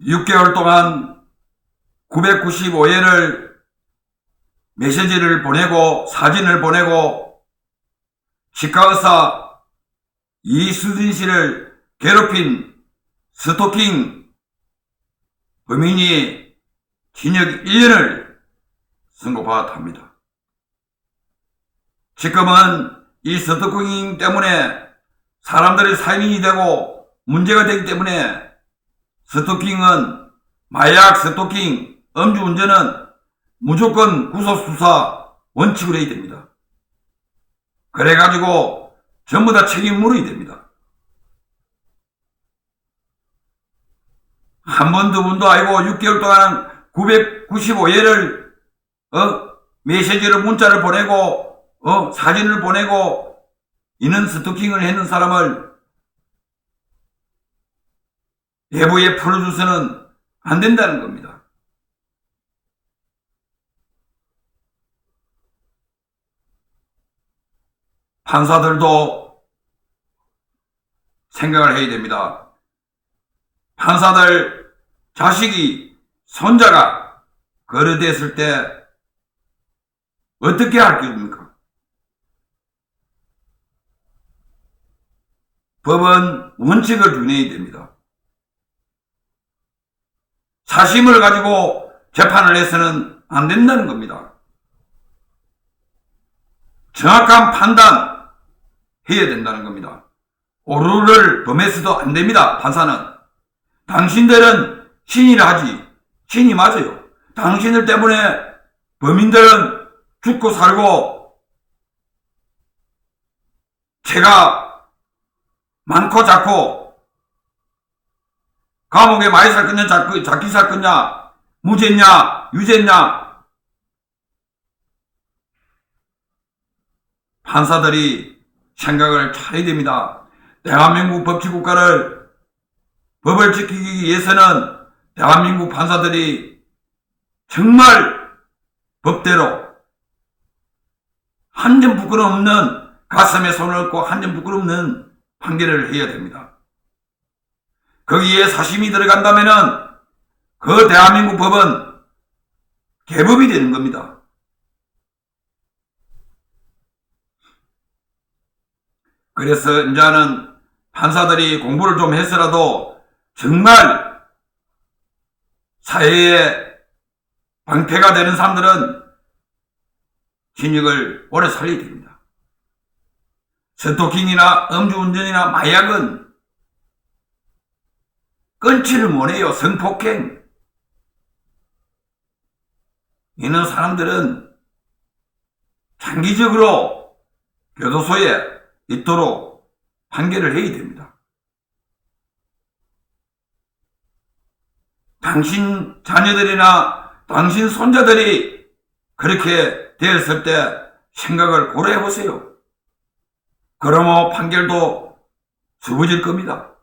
6개월 동안 995회를 메시지를 보내고 사진을 보내고 치과의사 이수진 씨를 괴롭힌 스토킹 범인이 징역 1년을 선고받았답니다. 지금은 이 스토킹 때문에 사람들이 살인이 되고 문제가 되기 때문에 스토킹은 마약 스토킹, 음주운전은 무조건 구속수사 원칙으로 해야 됩니다. 그래가지고 전부 다 책임 물어야 됩니다. 한 번도 아니고 6개월 동안 995회를, 어, 메시지를, 문자를 보내고, 어, 사진을 보내고, 이는 스토킹을 했는 사람을 내부에 풀어줘서는 안 된다는 겁니다. 판사들도 생각을 해야 됩니다. 판사들 자식이 손자가 거르됐을 때 어떻게 할 겁니까? 법은 원칙을 준해야 됩니다. 사심을 가지고 재판을 해서는 안 된다는 겁니다. 정확한 판단 해야 된다는 겁니다. 오류를 범해서도 안 됩니다. 판사는. 당신들은 신이라 하지. 신이 맞아요. 당신들 때문에 범인들은 죽고 살고 죄가 많고 작고 감옥에 많이 살 거냐 잡기, 잡기 살 거냐 무죄냐 유죄냐 판사들이 생각을 잘해야 됩니다. 대한민국 법치국가를 법을 지키기 위해서는 대한민국 판사들이 정말 법대로 한 점 부끄럼 없는 가슴에 손을 얹고 한 점 부끄럼 없는 판결을 해야 됩니다. 거기에 사심이 들어간다면은 그 대한민국 법은 개법이 되는 겁니다. 그래서 이제는 판사들이 공부를 좀 해서라도 정말 사회에 방패가 되는 사람들은 징역을 오래 살려야 됩니다. 스토킹이나 음주운전이나 마약은 끊지를 못해요. 성폭행. 이런 사람들은 장기적으로 교도소에 있도록 판결을 해야 됩니다. 당신 자녀들이나 당신 손자들이 그렇게 되었을 때 생각을 고려해 보세요. 그러면 판결도 수부질 겁니다.